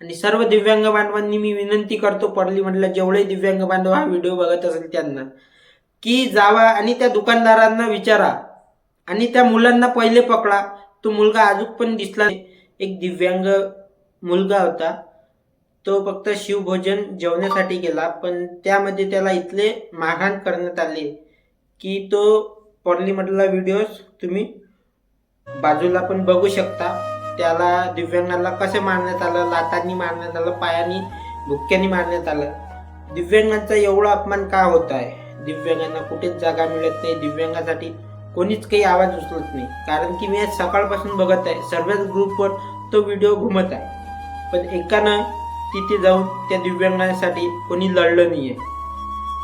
आणि सर्व दिव्यांग बांधवांनी मी विनंती करतो परली म्हटलं जेवढे दिव्यांग बांधव हा व्हिडिओ बघत असेल त्यांना की जावा आणि त्या दुकानदारांना विचारा आणि त्या मुलांना पहिले पकडा. तो मुलगा अजून पण दिसला एक दिव्यांग मुलगा होता. तो फक्त शिवभोजन जेवण्यासाठी गेला पण त्यामध्ये त्याला इथले मारहाण करण्यात आले की तो पर्लीमधला व्हिडिओज तुम्ही बाजूला पण बघू शकता. त्याला दिव्यांगाला कसं मारण्यात आलं? लातांनी मारण्यात आलं पायानी भुक्क्यानी मारण्यात आलं. दिव्यांगांचा एवढा अपमान का होत आहे? दिव्यांगांना कुठेच जागा मिळत नाही. दिव्यांगासाठी कोणीच काही आवाज उचलत नाही. कारण की मी आज सकाळपासून बघत आहे. सर्वच ग्रुपवर तो व्हिडिओ घुमत आहे. पण एकानं तिथे जाऊन त्या दिव्यांगांसाठी कोणी लढलं नाही आहे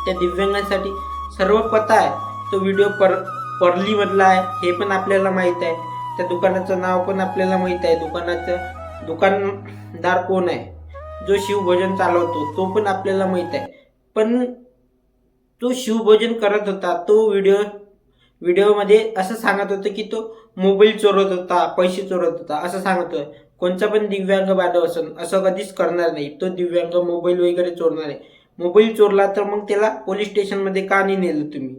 त्या दिव्यांगांसाठी सर्व पता आहे तो व्हिडिओ पर परलीमधला आहे. हे पण आपल्याला माहीत आहे. त्या दुकानाचं नाव पण आपल्याला माहीत आहे. दुकानाचं दुकानदार कोण आहे? जो शिवभोजन चालवतो तो पण आपल्याला माहीत आहे. पण तो शिवभोजन करत होता तो व्हिडिओ व्हिडिओमध्ये असं सांगत होतं की तो मोबाईल चोरत होता पैसे चोरत होता असं सांगतो कोणचा पण दिव्यांग बांधव असेल असं कधीच करणार नाही. तो दिव्यांग मोबाईल वगैरे चोरणार आहे मोबाईल चोरला तर मग त्याला पोलीस स्टेशनमध्ये का नाही नेलं तुम्ही?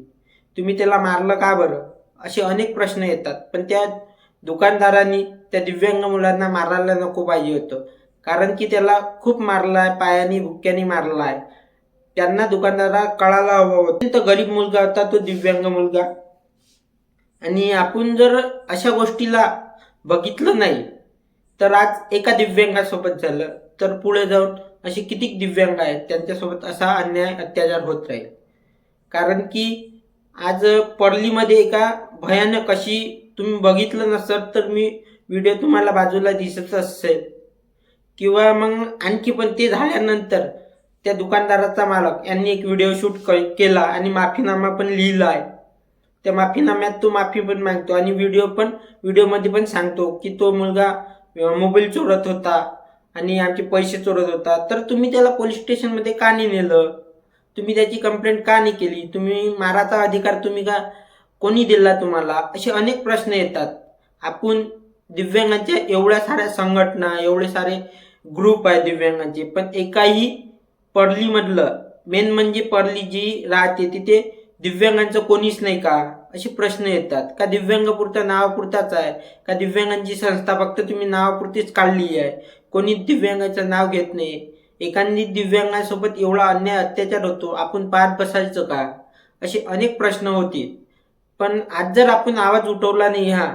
तुम्ही त्याला मारलं का बरं? असे अनेक प्रश्न येतात. पण त्या दुकानदारांनी त्या दिव्यांग मुलांना मारायला नको पाहिजे होतं. कारण की त्याला खूप मारला आहे पायानी भुक्क्यानी मारला आहे त्यांना दुकानदारा कळायला हवं होतं. तर गरीब मुलगा होता तो दिव्यांग मुलगा. आणि आपण जर अशा गोष्टीला बघितलं नाही तर आज एका दिव्यांगासोबत झालं तर पुढे जाऊन असे किती दिव्यांग आहेत त्यांच्यासोबत असा अन्याय अत्याचार होत राहील. कारण की आज परलीमध्ये एका भयानक अशी तुम्ही बघितलं नसतं तर मी व्हिडिओ तुम्हाला बाजूला दिसत असेल. किंवा मग आणखी पण ते झाल्यानंतर त्या दुकानदाराचा मालक यांनी एक व्हिडिओ शूट केला आणि माफीनामा पण लिहिला आहे त्या माफीनाम्यात तो माफी पण मागतो आणि व्हिडिओ पण व्हिडिओमध्ये पण सांगतो की तो मुलगा मोबाईल चोरत होता आणि आमचे पैसे चोरत होता. तर तुम्ही त्याला पोलीस स्टेशनमध्ये का नाही नेलं? तुम्ही त्याची कंप्लेंट का नाही केली? तुम्ही माराचा अधिकार तुम्ही का कोणी दिला तुम्हाला? असे अनेक प्रश्न येतात. आपण दिव्यांगांच्या एवढ्या साऱ्या संघटना एवढे सारे ग्रुप आहे दिव्यांगांचे पण एकाही परलीमधलं मेन म्हणजे परली जी राहते तिथे दिव्यांगांचं कोणीच नाही का? असे प्रश्न येतात. का दिव्यांगापुरता नावापुरताच आहे? का दिव्यांगांची संस्था फक्त तुम्ही नावापुरतीच काढली आहे? कोणी दिव्यांगाचं नाव घेत नाही. एखादी दिव्यांगासोबत एवढा अन्याय अत्याचार होतो आपण पाहत बसायचं का? असे अनेक प्रश्न होते. पण आज जर आपण आवाज उठवला नाही ह्या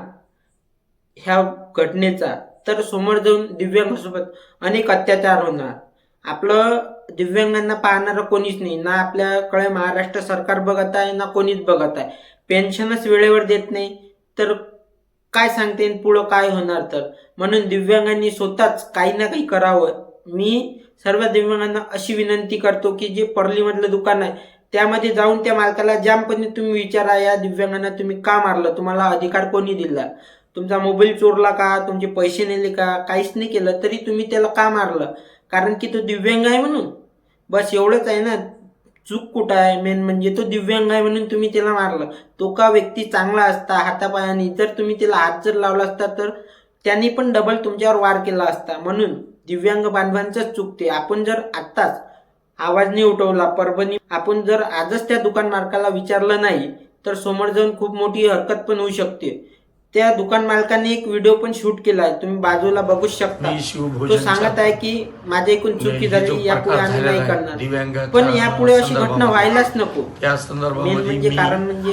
ह्या घटनेचा तर समोर जाऊन दिव्यांगासोबत अनेक अत्याचार होणार. आपलं दिव्यांगांना पाहणारं कोणीच नाही. ना आपल्याकडे महाराष्ट्र सरकार बघत आहे ना कोणीच बघत आहे. पेन्शनच वेळेवर देत नाही. तर काय सांगते पुढं काय होणार तर? म्हणून दिव्यांगांनी स्वतःच काही ना काही करावं. मी सर्व दिव्यांगांना अशी विनंती करतो की जे परलीमधलं दुकान आहे त्यामध्ये जाऊन त्या मालकाला जामपणे तुम्ही विचारा या दिव्यांगांना तुम्ही का मारलं? तुम्हाला अधिकार कोणी दिला? तुमचा मोबाईल चोरला का? तुमचे पैसे नेले का? काहीच नाही केलं तरी तुम्ही त्याला का मारलं? कारण की तो दिव्यांग आहे म्हणून. बस एवढंच आहे ना. चूक कुठं आहे? मेन म्हणजे तो दिव्यांग आहे म्हणून तुम्ही त्याला मारलं. तो का व्यक्ती चांगला असता हातापायाने? जर तुम्ही त्याला हात जर लावला असता तर त्यांनी पण डबल तुमच्यावर वार केला असता. म्हणून दिव्यांग बांधवांचंच चुकते आपण जर आत्ताच आवाज नाही उठवला. परभणी आपण जर आजच त्या दुकान मालकाला विचारलं नाही तर समोर जाऊन खूप मोठी हरकत पण होऊ शकते. त्या दुकान मालकाने एक व्हिडिओ पण शूट केलाय तुम्ही बाजूला बघू शकता तो सांगत आहे की माझ्या एकूण चुकी झाली यापुढे आम्ही नाही करणार पण यापुढे अशी घटना व्हायलाच नको त्या मेन म्हणजे कारण म्हणजे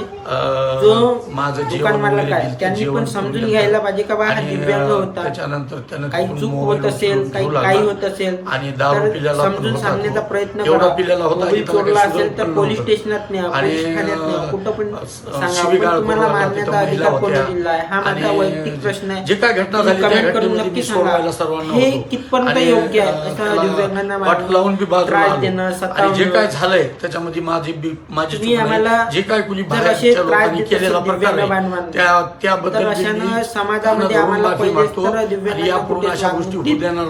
जो माझं दुकान मालक आहे त्यांनी पण समजून घ्यायला. पाहिजे का बा दिव्यांग होता त्याच्यानंतर त्यानं काही चूक होत असेल काही काही होता. असेल आणि तर समजून सांगण्याचा. प्रयत्न चोरला असेल तर पोलीस. स्टेशनात न्या आणि, पोलीस ठाण्यात न्या कुठं पण सांगा तुम्हाला मारण्याचा अधिकार कोणी. दिला आहे हा माझा आणि वैयक्तिक प्रश्न आहे जे काय घटना तुम्ही झाली त्या कमेंट करून घटनेमध्ये नक्की मी सोडवायला सांगा सर्वांना हे होतो. कितपर्यंत आणि, योग्य आहे अं, असं त्याला दिव्यांगांना वाट लावून बी बाजूला त्रास आलो. देणं आणि जे सतावणं काय झालंय त्याच्यामध्ये माझी बी- माझी तुम्ही चूक नाही. आम्हाला जे काय कुणी जर बाहेरच्या असे त्रास लोकांनी देत केलेला असेल प्रकार दिव्यांग आहे बांधवांना, त्या त्याबद्दल तर मी- अशानं मी समाजामध्ये आम्हाला माफी पहिलेच मागतो. तर दिव्यांगांना आणि यापुढे कुठे अशा गोष्टी होऊ देणार नाही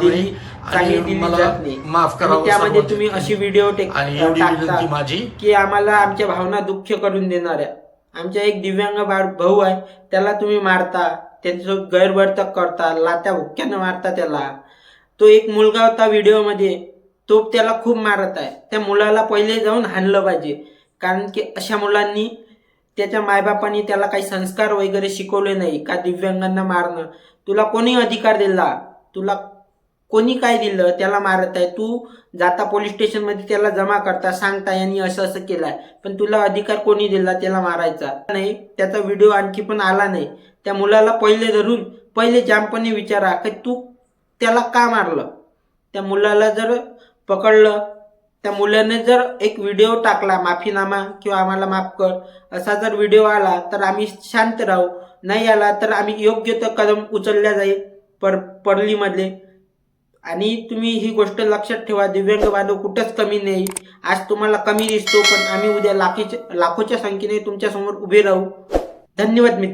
चांगली आणि दिली मला जात नाही माफ आणि करावं त्यामध्ये सर्वांनी. तुम्ही अशी व्हिडिओ टेक आणि एवढी विनंती माझी की आम्हाला आमच्या भावना दुःख करून देणाऱ्या आमच्या एक दिव्यांग बा- भाऊ आहे त्याला तुम्ही मारता त्याचं गैरवर्तक करता लात्या हुक्क्यानं मारता त्याला. तो एक मुलगा होता व्हिडिओमध्ये तो त्याला खूप मारत आहे. त्या मुलाला पहिले जाऊन हाणलं पाहिजे. कारण की अशा मुलांनी त्याच्या मायबापांनी त्याला काही संस्कार वगैरे शिकवले नाही का दिव्यांगांना मारणं. तुला कोणी अधिकार दिला? तुला कोणी काय दिलं त्याला मारत आहे. तू जाता पोलीस स्टेशनमध्ये त्याला जमा करता सांगता यांनी असं असं केलं आहे पण तुला अधिकार कोणी दिला त्याला मारायचा नाही. त्याचा व्हिडिओ आणखी पण आला नाही. त्या मुलाला पहिले धरून पहिले जामपणे विचारा की तू त्याला का मारलं? त्या मुलाला जर पकडलं त्या मुलाने जर एक व्हिडिओ टाकला माफीनामा किंवा आम्हाला माफ कर असा जर व्हिडिओ आला तर आम्ही शांत राहू. नाही आला तर आम्ही योग्य तो कदम उचलल्या जाईल पर परलीमधले आणि तुम्ही ही गोष्ट लक्षात ठेवा दिव्यांग बांधव कुठंच कमी नाही. आज तुम्हाला कमी दिसतो पण आम्ही उद्या लाखीच्या लाखोच्या संख्येने तुमच्यासमोर उभे राहू. धन्यवाद मित्र